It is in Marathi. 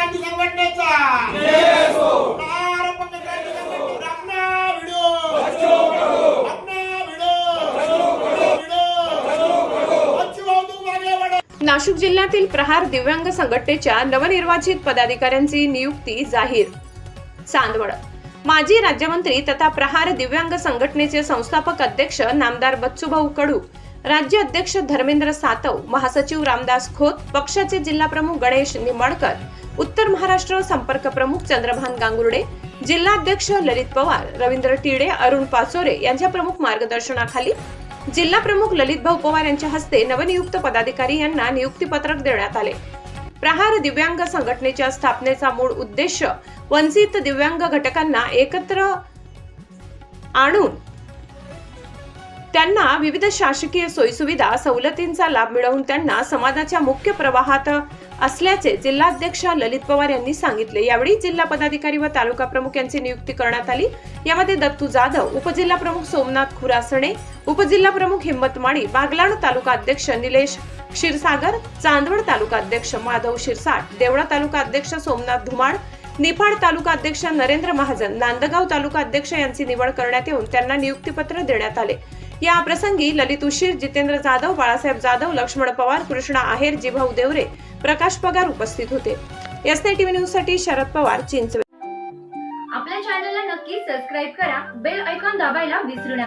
क्रांती संघटनेचा नाशिक जिल्ह्यातील प्रहार दिव्यांग संघटनेच्या नवनिर्वाचित पदाधिकाऱ्यांची नियुक्ती जाहीर. चांदवड. माजी राज्यमंत्री तथा प्रहार दिव्यांग संघटनेचे संस्थापक अध्यक्ष नामदार बच्चूभाऊ कडू राज्य अध्यक्ष धर्मेंद्र सातव महासचिव रामदास खोत पक्षाचे जिल्हाप्रमुख गणेश निंबाळकर उत्तर महाराष्ट्र संपर्क प्रमुख चंद्रभान गांगुर्डे जिल्हाध्यक्ष ललित पवार रवींद्र टिडे अरुण पाचोरे यांच्या प्रमुख मार्गदर्शनाखाली जिल्हा प्रमुख ललित भाऊ पवार यांच्या हस्ते नवनियुक्त पदाधिकारी यांना नियुक्तीपत्रक देण्यात आले. प्रहार दिव्यांग संघटनेच्या स्थापनेचा मूळ उद्देश वंचित दिव्यांग घटकांना एकत्र आणून त्यांना विविध शासकीय सोयीसुविधा सवलतींचा लाभ मिळवून त्यांना समाजाच्या मुख्य प्रवाहात असल्याचे जिल्हाध्यक्ष ललित पवार यांनी सांगितले. यावेळी जिल्हा पदाधिकारी व तालुका प्रमुख यांची नियुक्ती करण्यात आली. यामध्ये दत्तू जाधव उपजिल्हा प्रमुख सोमनाथ खुरासणे उपजिल्हा प्रमुख हिम्मत माळी बागलाण तालुका अध्यक्ष निलेश क्षीरसागर चांदवड तालुका अध्यक्ष माधव शिरसाट देवळा तालुका अध्यक्ष सोमनाथ धुमाळ निफाड तालुका अध्यक्ष नरेंद्र महाजन नांदगाव तालुका अध्यक्ष यांची निवड करण्यात येऊन त्यांना नियुक्तीपत्र देण्यात आले. या प्रसंगी ललित उशीर जितेंद्र जाधव बाळासाहेब जाधव लक्ष्मण पवार कृष्णा आहेर जिभाऊ देवरे प्रकाश पगार उपस्थित होते. एस टीव्ही न्यूजसाठी शरद पवार चिंचवे. आपल्या चॅनलला नक्की सबस्क्राईब करा. बेल ऐकॉन दाबायला विसरू नका.